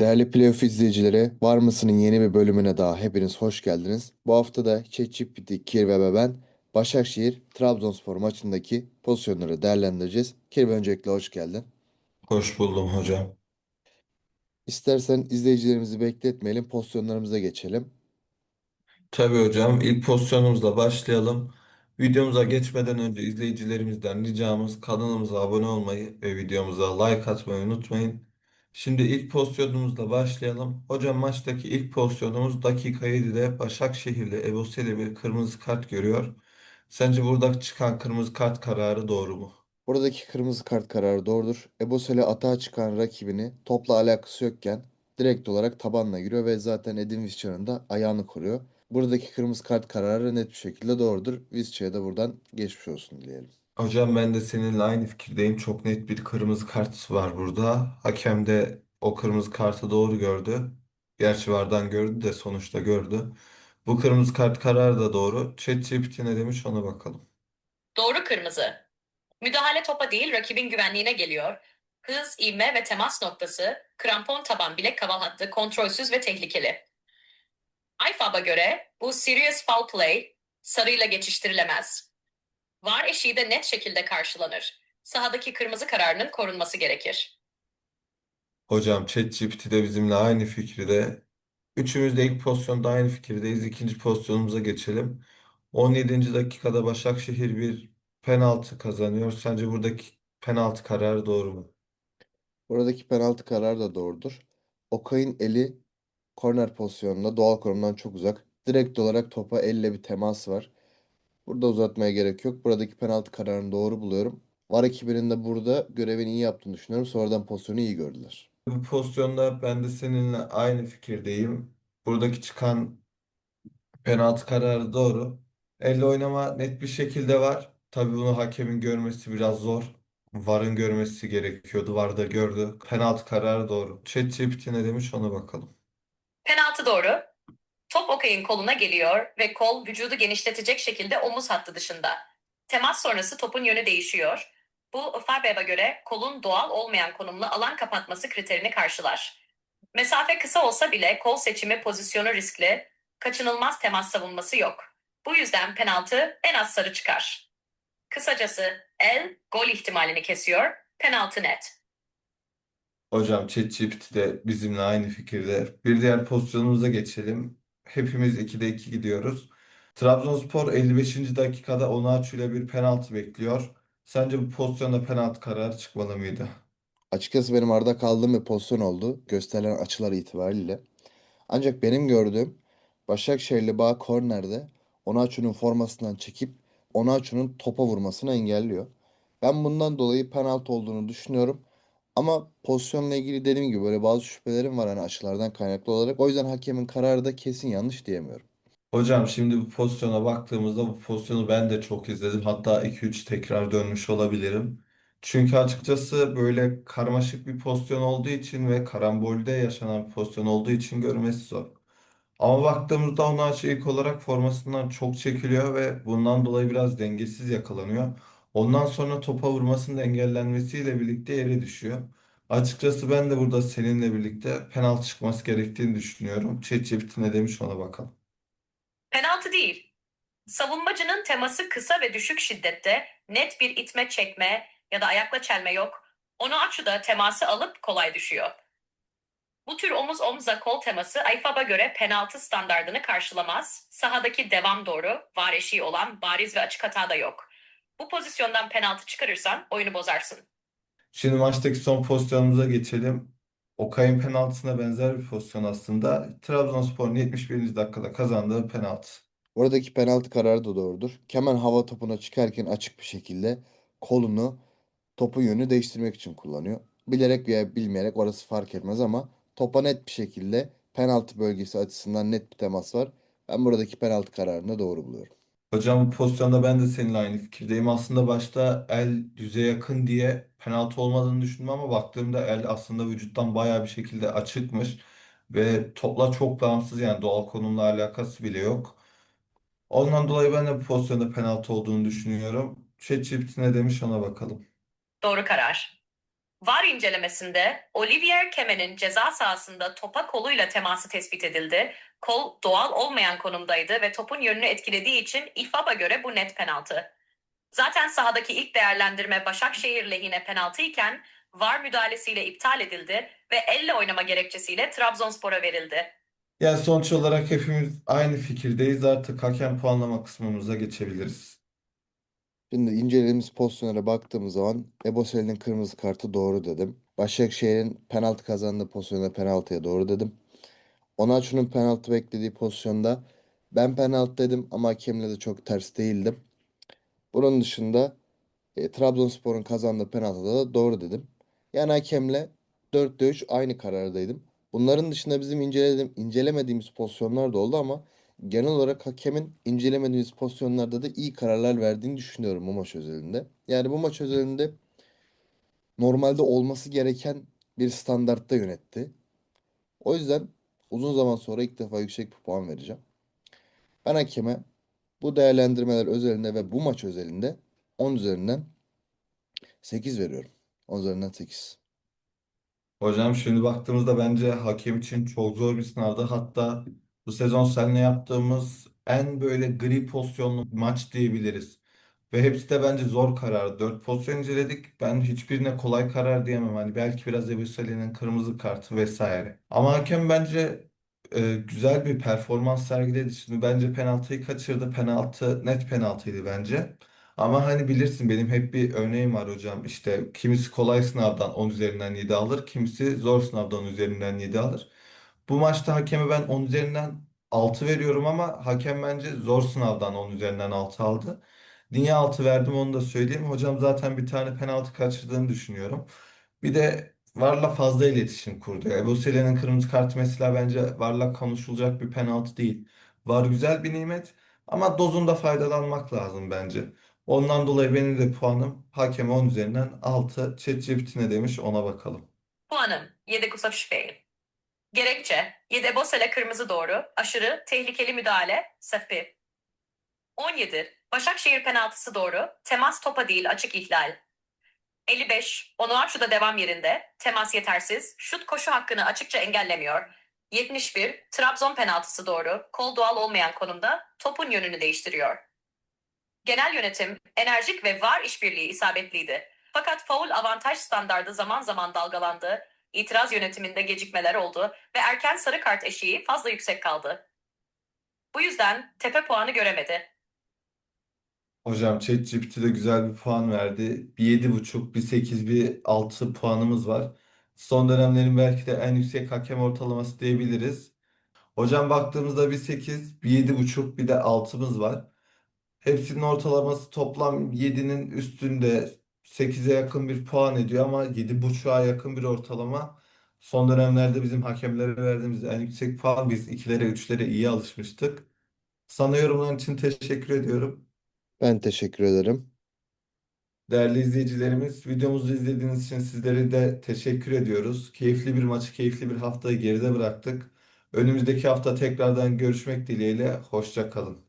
Değerli Playoff izleyicileri, Var mısın'ın yeni bir bölümüne daha hepiniz hoş geldiniz. Bu hafta da ChatGPT, Kirve ve ben Başakşehir Trabzonspor maçındaki pozisyonları değerlendireceğiz. Kirve öncelikle hoş geldin. Hoş buldum hocam. İstersen izleyicilerimizi bekletmeyelim, pozisyonlarımıza geçelim. Tabii hocam ilk pozisyonumuzla başlayalım. Videomuza geçmeden önce izleyicilerimizden ricamız kanalımıza abone olmayı ve videomuza like atmayı unutmayın. Şimdi ilk pozisyonumuzla başlayalım. Hocam maçtaki ilk pozisyonumuz dakika 7'de Başakşehir'le Ebosele bir kırmızı kart görüyor. Sence burada çıkan kırmızı kart kararı doğru mu? Buradaki kırmızı kart kararı doğrudur. Ebosele atağa çıkan rakibini topla alakası yokken direkt olarak tabanla giriyor ve zaten Edin Visca'nın da ayağını koruyor. Buradaki kırmızı kart kararı net bir şekilde doğrudur. Visca'ya da buradan geçmiş olsun dileyelim. Hocam ben de seninle aynı fikirdeyim. Çok net bir kırmızı kart var burada. Hakem de o kırmızı kartı doğru gördü. Gerçi VAR'dan gördü de sonuçta gördü. Bu kırmızı kart kararı da doğru. ChatGPT ne demiş ona bakalım. Doğru kırmızı. Müdahale topa değil rakibin güvenliğine geliyor. Hız, ivme ve temas noktası, krampon taban bilek kaval hattı kontrolsüz ve tehlikeli. IFAB'a göre bu serious foul play sarıyla geçiştirilemez. VAR eşiği de net şekilde karşılanır. Sahadaki kırmızı kararının korunması gerekir. Hocam ChatGPT de bizimle aynı fikirde. Üçümüz de ilk pozisyonda aynı fikirdeyiz. İkinci pozisyonumuza geçelim. 17. dakikada Başakşehir bir penaltı kazanıyor. Sence buradaki penaltı kararı doğru mu? Buradaki penaltı kararı da doğrudur. Okay'ın eli korner pozisyonunda doğal konumdan çok uzak. Direkt olarak topa elle bir temas var. Burada uzatmaya gerek yok. Buradaki penaltı kararını doğru buluyorum. VAR ekibinin de burada görevini iyi yaptığını düşünüyorum. Sonradan pozisyonu iyi gördüler. Bu pozisyonda ben de seninle aynı fikirdeyim. Buradaki çıkan penaltı kararı doğru. Elle oynama net bir şekilde var. Tabii bunu hakemin görmesi biraz zor. VAR'ın görmesi gerekiyordu. VAR da gördü. Penaltı kararı doğru. ChatGPT ne demiş ona bakalım. Penaltı doğru. Top Okay'ın koluna geliyor ve kol vücudu genişletecek şekilde omuz hattı dışında. Temas sonrası topun yönü değişiyor. Bu Fabeb'a göre kolun doğal olmayan konumla alan kapatması kriterini karşılar. Mesafe kısa olsa bile kol seçimi pozisyonu riskli, kaçınılmaz temas savunması yok. Bu yüzden penaltı en az sarı çıkar. Kısacası el gol ihtimalini kesiyor, penaltı net. Hocam ChatGPT de bizimle aynı fikirde. Bir diğer pozisyonumuza geçelim. Hepimiz 2'de 2 gidiyoruz. Trabzonspor 55. dakikada Onaçu ile bir penaltı bekliyor. Sence bu pozisyonda penaltı kararı çıkmalı mıydı? Açıkçası benim arada kaldığım bir pozisyon oldu. Gösterilen açılar itibariyle. Ancak benim gördüğüm Başakşehirli Bağ kornerde Onaçu'nun formasından çekip Onaçu'nun topa vurmasını engelliyor. Ben bundan dolayı penaltı olduğunu düşünüyorum. Ama pozisyonla ilgili dediğim gibi böyle bazı şüphelerim var hani açılardan kaynaklı olarak. O yüzden hakemin kararı da kesin yanlış diyemiyorum. Hocam şimdi bu pozisyona baktığımızda bu pozisyonu ben de çok izledim. Hatta 2-3 tekrar dönmüş olabilirim. Çünkü açıkçası böyle karmaşık bir pozisyon olduğu için ve karambolde yaşanan bir pozisyon olduğu için görmesi zor. Ama baktığımızda Onaçu ilk olarak formasından çok çekiliyor ve bundan dolayı biraz dengesiz yakalanıyor. Ondan sonra topa vurmasının engellenmesiyle birlikte yere düşüyor. Açıkçası ben de burada seninle birlikte penaltı çıkması gerektiğini düşünüyorum. ChatGPT ne demiş ona bakalım. Penaltı değil. Savunmacının teması kısa ve düşük şiddette net bir itme çekme ya da ayakla çelme yok. Onu açıda teması alıp kolay düşüyor. Bu tür omuz omuza kol teması IFAB'a göre penaltı standardını karşılamaz. Sahadaki devam doğru, var eşiği olan bariz ve açık hata da yok. Bu pozisyondan penaltı çıkarırsan oyunu bozarsın. Şimdi maçtaki son pozisyonumuza geçelim. Okay'ın penaltısına benzer bir pozisyon aslında. Trabzonspor'un 71. dakikada kazandığı penaltı. Oradaki penaltı kararı da doğrudur. Kemal hava topuna çıkarken açık bir şekilde kolunu topun yönünü değiştirmek için kullanıyor. Bilerek veya bilmeyerek orası fark etmez ama topa net bir şekilde penaltı bölgesi açısından net bir temas var. Ben buradaki penaltı kararını da doğru buluyorum. Hocam bu pozisyonda ben de seninle aynı fikirdeyim. Aslında başta el yüze yakın diye penaltı olmadığını düşündüm ama baktığımda el aslında vücuttan bayağı bir şekilde açıkmış ve topla çok bağımsız yani doğal konumla alakası bile yok. Ondan dolayı ben de bu pozisyonda penaltı olduğunu düşünüyorum. ChatGPT ne demiş ona bakalım. Doğru karar. VAR incelemesinde Olivier Kemen'in ceza sahasında topa koluyla teması tespit edildi. Kol doğal olmayan konumdaydı ve topun yönünü etkilediği için İFAB'a göre bu net penaltı. Zaten sahadaki ilk değerlendirme Başakşehir lehine penaltı iken VAR müdahalesiyle iptal edildi ve elle oynama gerekçesiyle Trabzonspor'a verildi. Yani sonuç olarak hepimiz aynı fikirdeyiz. Artık hakem puanlama kısmımıza geçebiliriz. Şimdi incelediğimiz pozisyonlara baktığımız zaman Ebosel'in kırmızı kartı doğru dedim. Başakşehir'in penaltı kazandığı pozisyonda penaltıya doğru dedim. Onaçu'nun penaltı beklediği pozisyonda ben penaltı dedim ama hakemle de çok ters değildim. Bunun dışında e, Trabzonspor'un kazandığı penaltıda da doğru dedim. Yani hakemle 4'te 3 aynı karardaydım. Bunların dışında bizim inceledim, incelemediğimiz pozisyonlar da oldu ama genel olarak hakemin incelemediğimiz pozisyonlarda da iyi kararlar verdiğini düşünüyorum bu maç özelinde. Yani bu maç özelinde normalde olması gereken bir standartta yönetti. O yüzden uzun zaman sonra ilk defa yüksek bir puan vereceğim. Ben hakeme bu değerlendirmeler özelinde ve bu maç özelinde 10 üzerinden 8 veriyorum. 10 üzerinden 8. Hocam şimdi baktığımızda bence hakem için çok zor bir sınavdı. Hatta bu sezon seninle yaptığımız en böyle gri pozisyonlu maç diyebiliriz. Ve hepsi de bence zor karar. Dört pozisyon inceledik. Ben hiçbirine kolay karar diyemem. Hani belki biraz Ebusali'nin kırmızı kartı vesaire. Ama hakem bence e, güzel bir performans sergiledi. Şimdi bence penaltıyı kaçırdı. Penaltı net penaltıydı bence. Ama hani bilirsin benim hep bir örneğim var hocam. İşte kimisi kolay sınavdan 10 üzerinden 7 alır. Kimisi zor sınavdan 10 üzerinden 7 alır. Bu maçta hakeme ben 10 üzerinden 6 veriyorum ama hakem bence zor sınavdan 10 üzerinden 6 aldı. Niye 6 verdim onu da söyleyeyim. Hocam zaten bir tane penaltı kaçırdığını düşünüyorum. Bir de VAR'la fazla iletişim kurdu. Ebu Sele'nin kırmızı kartı mesela bence VAR'la konuşulacak bir penaltı değil. VAR güzel bir nimet ama dozunda faydalanmak lazım bence. Ondan dolayı benim de puanım hakeme 10 üzerinden 6. ChatGPT ne demiş ona bakalım. Puanım 7 Kusakşpey. Gerekçe Yede Bosele kırmızı doğru, aşırı, tehlikeli müdahale, sefi. 17. Başakşehir penaltısı doğru, temas topa değil açık ihlal. 55. Onuachu'da devam yerinde, temas yetersiz, şut koşu hakkını açıkça engellemiyor. 71. Trabzon penaltısı doğru, kol doğal olmayan konumda, topun yönünü değiştiriyor. Genel yönetim, enerjik ve var işbirliği isabetliydi. Fakat faul avantaj standardı zaman zaman dalgalandı, itiraz yönetiminde gecikmeler oldu ve erken sarı kart eşiği fazla yüksek kaldı. Bu yüzden tepe puanı göremedi. Hocam ChatGPT de güzel bir puan verdi. Bir 7,5, bir 8, bir 6 puanımız var. Son dönemlerin belki de en yüksek hakem ortalaması diyebiliriz. Hocam baktığımızda bir 8, bir 7,5, bir de 6'mız var. Hepsinin ortalaması toplam 7'nin üstünde 8'e yakın bir puan ediyor ama 7,5'a yakın bir ortalama. Son dönemlerde bizim hakemlere verdiğimiz en yüksek puan biz 2'lere 3'lere iyi alışmıştık. Sana yorumların için teşekkür ediyorum. Ben teşekkür ederim. Değerli izleyicilerimiz, videomuzu izlediğiniz için sizlere de teşekkür ediyoruz. Keyifli bir maçı, keyifli bir haftayı geride bıraktık. Önümüzdeki hafta tekrardan görüşmek dileğiyle. Hoşça kalın.